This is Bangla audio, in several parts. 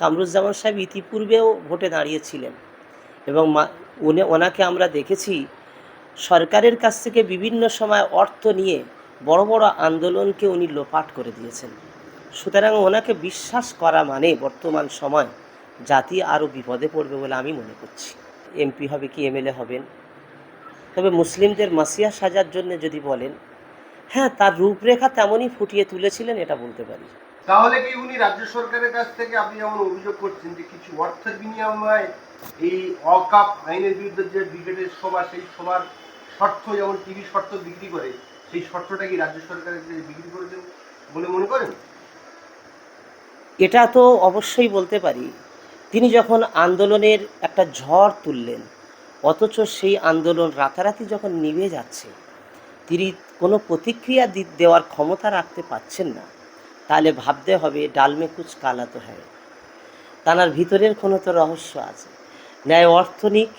কামরুজ্জামান সাহেব ইতিপূর্বেও ভোটে দাঁড়িয়েছিলেন এবং উনি, ওনাকে আমরা দেখেছি সরকারের কাছ থেকে বিভিন্ন সময় অর্থ নিয়ে বড় বড় আন্দোলনকে উনি লোপাট করে দিয়েছেন। সুতরাং ওনাকে বিশ্বাস করা মানে বর্তমান সময় জাতি আরও বিপদে পড়বে বলে আমি মনে করছি। এমপি হবে কি, এমএলএ হবেন? তবে মুসলিমদের মাসিয়া সাজার জন্য যদি বলেন হ্যাঁ তার রূপরেখা তেমনই ফুটিয়ে তুলেছিলেন, এটা বলতে পারি। তাহলে কি উনি রাজ্য সরকারের কাছ থেকে আপনি যেমন অভিযোগ করছেন যে কিছু অর্থের বিনিময়ে এই অকাপ আইনের বিরুদ্ধে যে ব্রিগেডের সভা, সেই সভার শর্ত, যেমন টিভি শর্ত বিক্রি করে, সেই শর্তটা কি রাজ্য সরকারের কাছে বিক্রি করেছেন বলে মনে করেন? এটা তো অবশ্যই বলতে পারি। তিনি যখন আন্দোলনের একটা ঝড় তুললেন, অথচ সেই আন্দোলন রাতারাতি যখন নিভে যাচ্ছে, তিনি কোনো প্রতিক্রিয়া দেওয়ার ক্ষমতা রাখতে পারছেন না। তাহলে ভাবতে হবে ডালমে কুচ কালা তো হ্যাঁ। তানার ভিতরের কোনো তো রহস্য আছে। ন্যায় অর্থনিক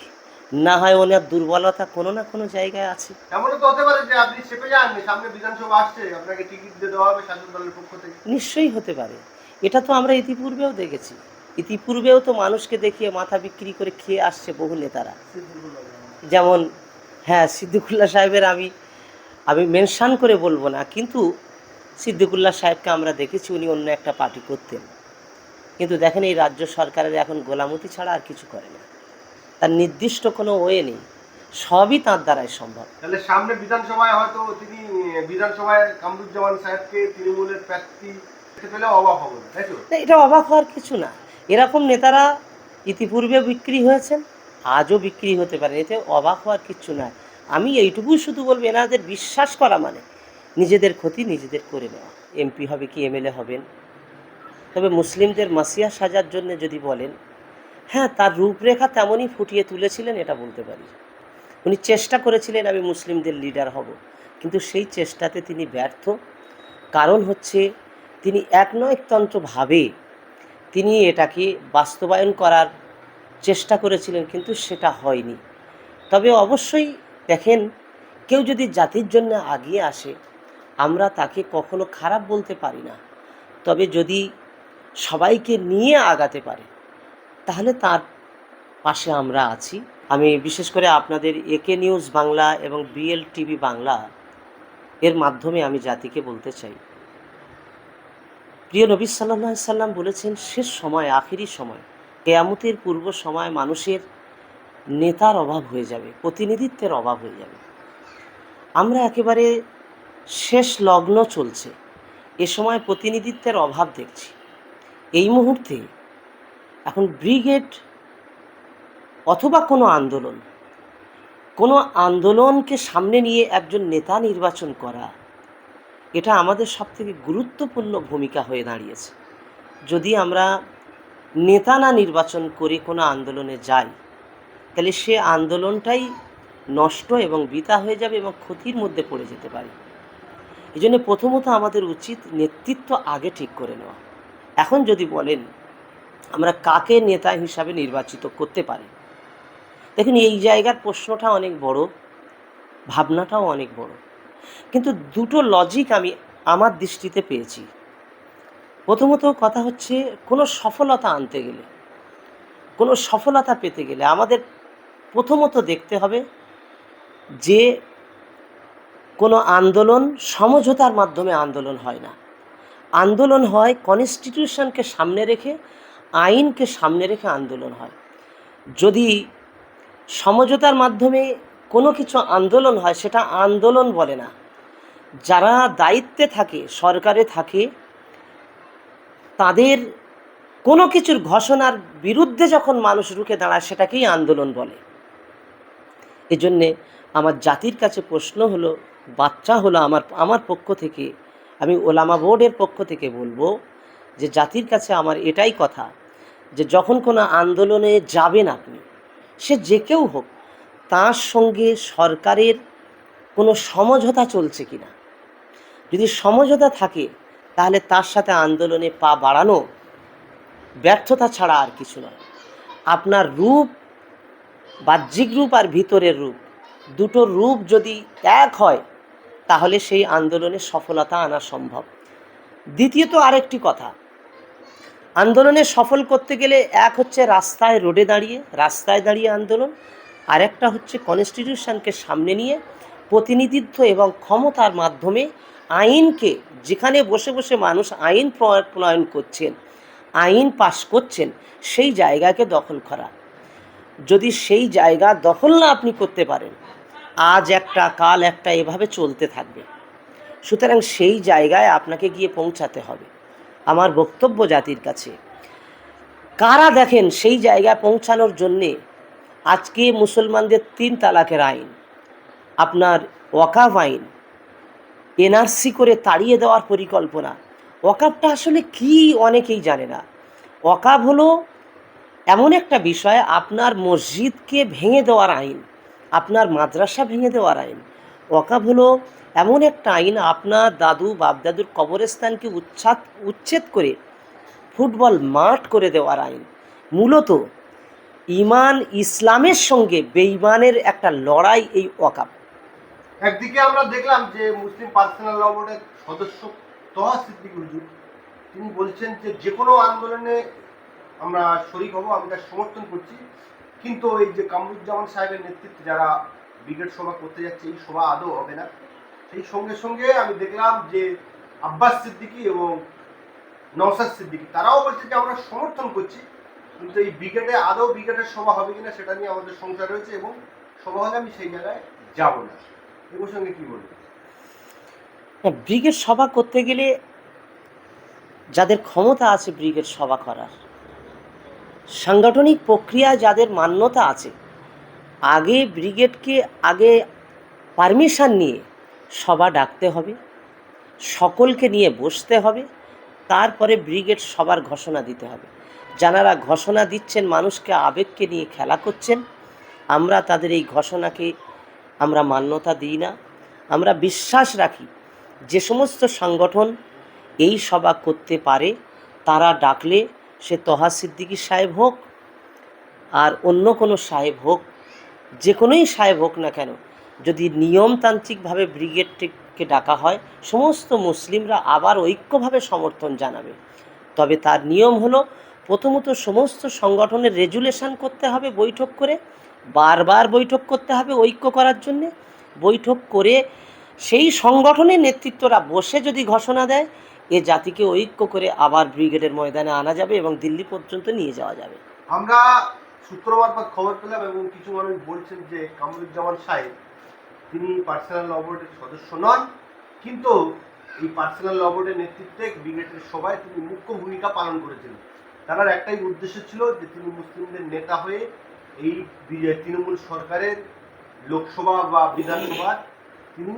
না হয় ওনার দুর্বলতা কোনো না কোনো জায়গায় আছে। এমনও তো হতে পারে যে আপনি চেপে যান সামনে বিধানসভা আসছে আপনাকে টিকিট দিয়ে দেওয়া হবে শাসক দলের পক্ষ থেকে। নিশ্চয়ই হতে পারে। এটা তো আমরা ইতিপূর্বেও দেখেছি। ইতিপূর্বেও তো মানুষকে দেখিয়ে মাথা বিক্রি করে খেয়ে আসছে বহু নেতারা। যেমন হ্যাঁ সিদ্দিকুল্লাহ সাহেবের আমি আমি মেনশান করে বলব না কিন্তু সিদ্দিকুল্লাহ সাহেবকে আমরা দেখেছি উনি অন্য একটা পার্টি করতেন। কিন্তু দেখেন এই রাজ্য সরকারের এখন গোলামতি ছাড়া আর কিছু করে না। তার নির্দিষ্ট কোনো ওয়ে নেই। সবই তার দ্বারাই সম্ভব। তাহলে সামনে বিধানসভায় হয়তো তিনি বিধানসভায় কামরুজ্জামান সাহেবকে তৃণমূলের প্রার্থী পেলে অবাক হবে না তাই তো? না এটা অবাক হওয়ার কিছু না। এরকম নেতারা ইতিপূর্বে বিক্রি হয়েছেন আজও বিক্রি হতে পারে এতে অবাক হওয়ার কিছু না আমি এইটুকুই শুধু বলব এনাদের বিশ্বাস করা মানে নিজেদের ক্ষতি নিজেদের করে নেওয়া। এমপি হবে কি এমএলএ হবেন। তবে মুসলিমদের মাসিয়া সাজার জন্য যদি বলেন হ্যাঁ তার রূপরেখা তেমনই ফুটিয়ে তুলেছিলেন, এটা বলতে পারি। উনি চেষ্টা করেছিলেন, আমি মুসলিমদের লিডার হব। কিন্তু সেই চেষ্টাতে তিনি ব্যর্থ। কারণ হচ্ছে, তিনি এক নয়তন্ত্রভাবে তিনি এটাকে বাস্তবায়ন করার চেষ্টা করেছিলেন, কিন্তু সেটা হয়নি। তবে অবশ্যই দেখেন, কেউ যদি জাতির জন্য আগিয়ে আসে আমরা তাকে কখনো খারাপ বলতে পারি না। তবে যদি সবাইকে নিয়ে আগাতে পারে, তাহলে তার পাশে আমরা আছি। আমি বিশেষ করে আপনাদের একে নিউজ বাংলা এবং বিএল টিভি বাংলা এর মাধ্যমে আমি জাতিকে বলতে চাই। প্রিয় নবী সাল্লাহ সাল্লাম বলেছেন, শেষ সময়, আখেরি সময়, কেয়ামতের পূর্ব সময় মানুষের নেতার অভাব হয়ে যাবে, প্রতিনিধিত্বের অভাব হয়ে যাবে। আমরা একেবারে শেষ লগ্ন চলছে। এ সময় প্রতিনিধিত্বের অভাব দেখছি। এই মুহূর্তে এখন ব্রিগেড অথবা কোনো আন্দোলন? কোনো আন্দোলনকে সামনে নিয়ে একজন নেতা নির্বাচন করা, এটা আমাদের সবথেকে গুরুত্বপূর্ণ ভূমিকা হয়ে দাঁড়িয়েছে। যদি আমরা নেতা না নির্বাচন করে কোনো আন্দোলনে যাই, তাহলে সে আন্দোলনটাই নষ্ট এবং বৃথা হয়ে যাবে এবং ক্ষতির মধ্যে পড়ে যেতে পারে। এই জন্য প্রথমত আমাদের উচিত নেতৃত্ব আগে ঠিক করে নেওয়া। এখন যদি বলেন, আমরা কাকে নেতা হিসাবে নির্বাচিত করতে পারি? দেখুন, এই জায়গার প্রশ্নটা অনেক বড়, ভাবনাটাও অনেক বড়। কিন্তু দুটো লজিক আমি আমার দৃষ্টিতে পেয়েছি। প্রথমত কথা হচ্ছে, কোনো সফলতা আনতে গেলে, কোনো সফলতা পেতে গেলে আমাদের প্রথমত দেখতে হবে যে কোনো আন্দোলন সমঝোতার মাধ্যমে আন্দোলন হয় না। আন্দোলন হয় কনস্টিটিউশনকে সামনে রেখে, আইনকে সামনে রেখে আন্দোলন হয়। যদি সমঝোতার মাধ্যমে কোনো কিছু আন্দোলন হয়, সেটা আন্দোলন বলে না। যারা দায়িত্বে থাকে, সরকারে থাকে, তাদের কোনো কিছুর ঘোষণার বিরুদ্ধে যখন মানুষ রুখে দাঁড়ায়, সেটাকেই আন্দোলন বলে। এজন্যে আমার জাতির কাছে প্রশ্ন হলো বাচ্চা হলো আমার আমার পক্ষ থেকে, আমি ওলামা বোর্ডের পক্ষ থেকে বলব যে জাতির কাছে আমার এটাই কথা, যে যখন কোনো আন্দোলনে যাবেন আপনি, সে যে কেউ হোক, তার সঙ্গে সরকারের কোনো সমঝোতা চলছে কি না যদি সমঝোতা থাকে, তাহলে তার সাথে আন্দোলনে পা বাড়ানো ব্যর্থতা ছাড়া আর কিছু নয়। আপনার রূপ, বাহ্যিক রূপ আর ভিতরের রূপ, দুটো রূপ যদি এক হয় তাহলে সেই আন্দোলনে সফলতা আনা সম্ভব। দ্বিতীয়ত আরেকটি কথা। আন্দোলনে সফল করতে গেলে এক হচ্ছে রাস্তায় রোডে দাঁড়িয়ে, রাস্তায় দাঁড়িয়ে আন্দোলন আর একটা হচ্ছে কনস্টিটিউশনকে সামনে নিয়ে প্রতিনিধিত্ব এবং ক্ষমতার মাধ্যমে আইনকে, যেখানে বসে বসে মানুষ আইন প্র- প্রণয়ন করছেন, আইন পাশ করছেন, সেই জায়গাকে দখল করা। যদি সেই জায়গা দখল না আপনি করতে পারেন আজ একটা, কাল একটা এভাবে চলতে থাকবে। সুতরাং সেই জায়গায় আপনাকে গিয়ে পৌঁছাতে হবে। আমার বক্তব্য জাতির কাছে, কারা দেখেন সেই জায়গায় পৌঁছানোর জন্যে আজকে মুসলমানদের তিন তালাকের আইন, আপনার ওয়াকাফ আইন, এনআরসি করে তাড়িয়ে দেওয়ার পরিকল্পনা। ওয়াকাফটা আসলে কি অনেকেই জানে না। ওয়াকাফ হলো এমন একটা বিষয়, আপনার মসজিদকে ভেঙে দেওয়ার আইন। আপনার মাদ্রাসা ভেঙে দেওয়ার আইন। ওয়াকাফ হলো এমন একটা আইন আপনার দাদু, বাপদাদুর কবরস্থানকে উচ্ছাদ উচ্ছেদ করে ফুটবল মাঠ করে দেওয়ার আইন। মূলত ইমান ইসলামের সঙ্গে বেঈমানের একটা লড়াই এই ওয়াকাফ একদিকে আমরা দেখলাম যে মুসলিম পার্সোনাল ল বোর্ডের সদস্য তহা সিদ্দিক তিনি বলছেন যে যে কোনো আন্দোলনে আমরা শরিক হব, আমি তার সমর্থন করছি। কিন্তু এই যে কামরুজ্জামান সাহেবের নেতৃত্বে যারা ব্রিগেড সভা করতে যাচ্ছে, এই সভা আদৌ হবে না। সেই সঙ্গে সঙ্গে আমি দেখলাম যে আব্বাস সিদ্দিকী এবং নওসাদ সিদ্দিকী, তারাও বলছে যে আমরা সমর্থন করছি, কিন্তু এই ব্রিগেডে আদৌ ব্রিগেডের সভা হবে কিনা সেটা নিয়ে আমাদের সংশয় রয়েছে এবং সভা হলে আমি সেই জায়গায় যাব না। এ প্রসঙ্গে কি বলব ব্রিগেড সভা করতে গেলে যাদের ক্ষমতা আছে ব্রিগেড সভা করার সাংগঠনিক প্রক্রিয়া যাদের মান্যতা আছে, আগে ব্রিগেডকে আগে পারমিশন নিয়ে সভা ডাকতে হবে, সকলকে নিয়ে বসতে হবে, তারপরে ব্রিগেড সবার ঘোষণা দিতে হবে। যারা ঘোষণা দিচ্ছেন, মানুষকে আবেগকে নিয়ে খেলা করছেন, আমরা তাদের এই ঘোষণাকে আমরা মান্যতা দিই না। আমরা বিশ্বাস রাখি, যে সমস্ত সংগঠন এই সভা করতে পারে, তারা ডাকলে সে তহা সিদ্দিকী সাহেব হোক আর অন্য কোনো সাহেব হোক, যে কোনোই সাহেব হোক না কেন, যদি নিয়মতান্ত্রিকভাবে ব্রিগেডকে ডাকা হয়, সমস্ত মুসলিমরা আবার ঐক্যভাবে সমর্থন জানাবে। তবে তার নিয়ম হলো, প্রথমত সমস্ত সংগঠনের রেজুলেশন করতে হবে বৈঠক করে, বারবার বৈঠক করতে হবে ঐক্য করার জন্যে। বৈঠক করে সেই সংগঠনের নেতৃত্বরা বসে যদি ঘোষণা দেয় এ জাতিকে ঐক্য করে আবার ব্রিগেডের ময়দানে আনা যাবে এবং দিল্লি পর্যন্ত নিয়ে যাওয়া যাবে। আমরা সূত্র মারফত খবর পেলাম এবং কিছু মানুষ বলছেন যে কামরুজ্জামান সাহেব, তিনি পার্সোনাল ল বোর্ডের সদস্য নন, কিন্তু এই পার্সোনাল ল বোর্ডের নেতৃত্বে ব্রিগেডের সভায় তিনি মুখ্য ভূমিকা পালন করেছিলেন তার একটাই উদ্দেশ্য ছিল যে তিনি মুসলিমদের নেতা হয়ে এই তৃণমূল সরকারের লোকসভা বা বিধানসভা তিনি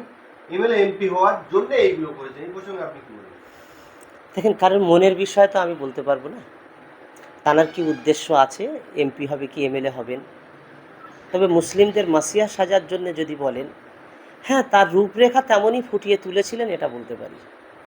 এমএলএ, এমপি হওয়ার জন্য এইগুলো করেছেন। এই প্রসঙ্গে আপনি কি বলবেন? দেখেন কারোর মনের বিষয় তো আমি বলতে পারব না। তানার কি উদ্দেশ্য আছে? এমপি হবে কি এমএলএ হবেন? তবে মুসলিমদের মাসিয়া সাজার জন্য যদি বলেন হ্যাঁ তার রূপরেখা তেমনই ফুটিয়ে তুলেছিলেন, এটা বলতে পারি।